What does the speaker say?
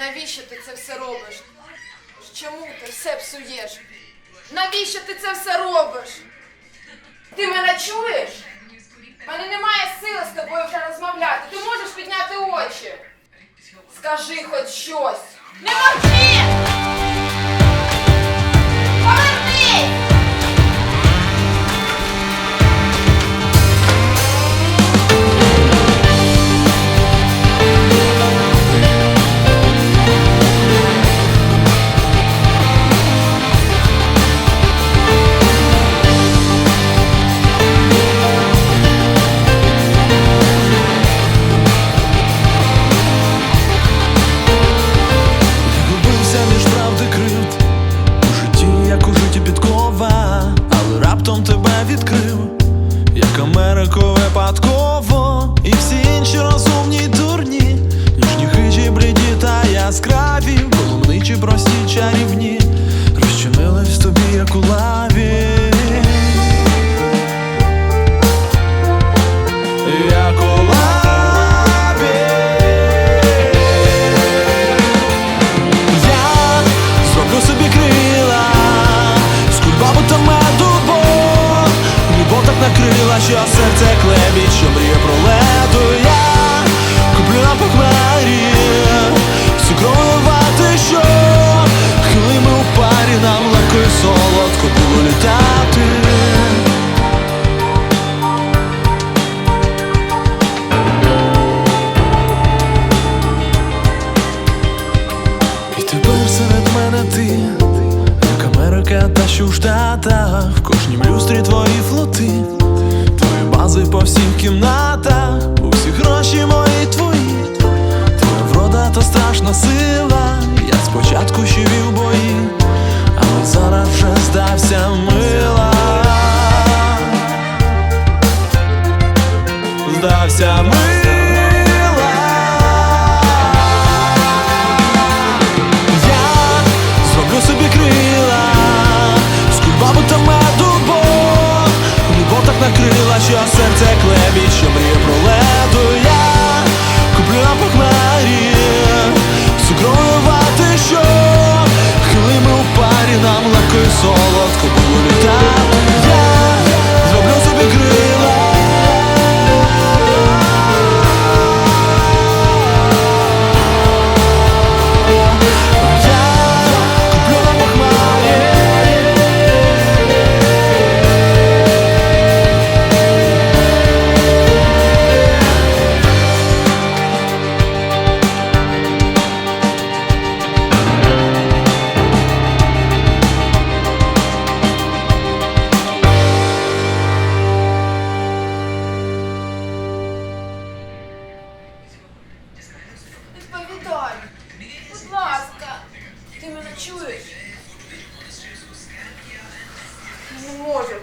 Навіщо ти це все робиш? Чому ти все псуєш? Навіщо ти це все робиш? Ти мене чуєш? У мене немає сили з тобою вже розмовляти. Ти можеш підняти очі. Скажи хоч щось. Не мовчи! Америку випадково, і всі інші розумні й дурні, ніжні хижі, бліді та яскраві, полумничі, прості, чарівні, розчинились тобі, як у так накрила, що серце клебіть, що мріє про леду. Я куплю на похмарі цукрової вати, що хилими у парі нам легко і солодко було літати. І тепер Америка в Штатах, в кожнім люстрі твої флоти, твої бази по всіх кімнатах, усі гроші мої твої, твоя врода то страшна сила. Я спочатку ще вів бої, але зараз вже здався мила. Здався мила. Накрила, що серце клебі, що мріє про леду.